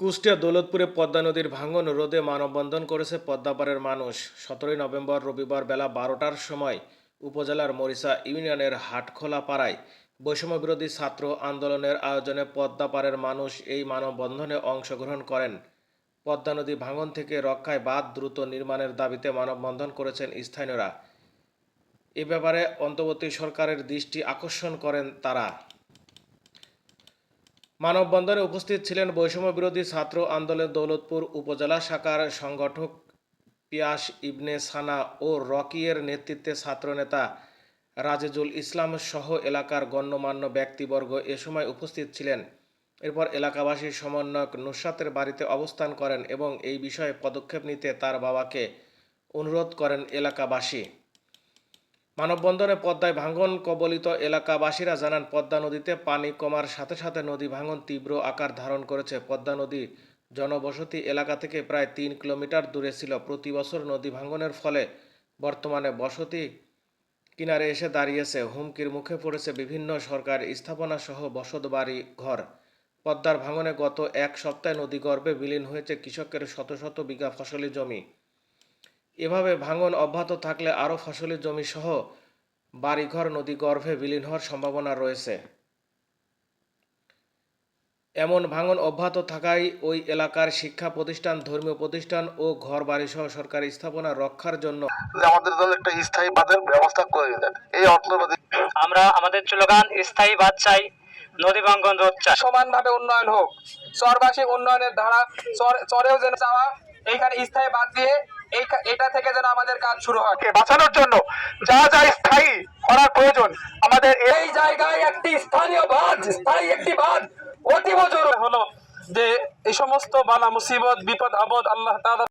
কুষ্টিয়া দৌলতপুরে পদ্মা নদীর ভাঙন রোধে মানববন্ধন করেছে পদ্মাপাড়ের মানুষ। সতেরোই নভেম্বর রবিবার বেলা বারোটার সময় উপজেলার মরিচা ইউনিয়নের হাটখোলা পাড়ায় বৈষম্যবিরোধী ছাত্র আন্দোলনের আয়োজনে পদ্মাপাড়ের মানুষ এই মানববন্ধনে অংশগ্রহণ করেন। পদ্মা নদী ভাঙন থেকে রক্ষায় বাঁধ দ্রুত নির্মাণের দাবিতে মানববন্ধন করেছেন স্থানীয়রা। এ ব্যাপারে অন্তর্বর্তী সরকারের দৃষ্টি আকর্ষণ করেন তারা। মানববন্ধনে উপস্থিত ছিলেন বৈষম্য বিরোধী ছাত্র আন্দোলন দৌলতপুর উপজেলা শাখার সংগঠক পিয়াস ইবনে সানা ও রকিয়ের নেতৃত্বে ছাত্রনেতা রাজেজুল ইসলাম সহ এলাকার গণ্যমান্য ব্যক্তিবর্গ এ সময় উপস্থিত ছিলেন। এরপর এলাকাবাসী সমন্বয়ক নুসাতের বাড়িতে অবস্থান করেন এবং এই বিষয়ে পদক্ষেপ নিতে তার বাবাকে অনুরোধ করেন এলাকাবাসী। মানববন্ধনে পদ্মায় ভাঙ্গন কবলিত এলাকাবাসীরা জানান, পদ্মা নদীতে পানি কমার সাথে সাথে নদী ভাঙন তীব্র আকার ধারণ করেছে। পদ্মা নদী জনবসতি এলাকা থেকে প্রায় তিন কিলোমিটার দূরে ছিল। প্রতি বছর নদী ভাঙনের ফলে বর্তমানে বসতি কিনারে এসে দাঁড়িয়েছে। হুমকির মুখে পড়েছে বিভিন্ন সরকার স্থাপনা সহ বসত বাড়ি ঘর। পদ্মার ভাঙনে গত এক সপ্তাহে নদীগর্ভে বিলীন হয়েছে কৃষকের শত শত বিঘা ফসলি জমি। এভাবে ভাঙন অব্যাহত থাকলে আরও ফসলি জমি সহ বাড়িঘর নদী গর্ভে বিলীন হওয়ার সম্ভাবনা রয়েছে। এমন ভাঙন অব্যাহত থাকায় ওই এলাকার শিক্ষা প্রতিষ্ঠান ধর্মীয় প্রতিষ্ঠান ও ঘর বাড়ি সহ সরকারি স্থাপনা রক্ষার জন্য আমাদের দল একটা স্থায়ী বাঁধের ব্যবস্থা করে দেন এই অর্থনৈতিক আমরা আমাদের স্লোগান স্থায়ী বাদ চাই নদী ভাঙ্গন রোধ চাই। সমানভাবে উন্নয়ন হোক চরবাসী উন্নয়নের ধারা চরেও যেন চাওয়া এইখানে স্থায়ী বাদ দিয়ে এটা থেকে যেন আমাদের কাজ শুরু হয়। বাঁচানোর জন্য যা যা স্থায়ী করার প্রয়োজন আমাদের এই জায়গায় একটি স্থানীয় বাঁধ স্থায়ী একটি বাঁধ অতীব জরুরি। হলো যে এই সমস্ত বালা মুসিবত বিপদ আবদ আল্লাহ তাআলা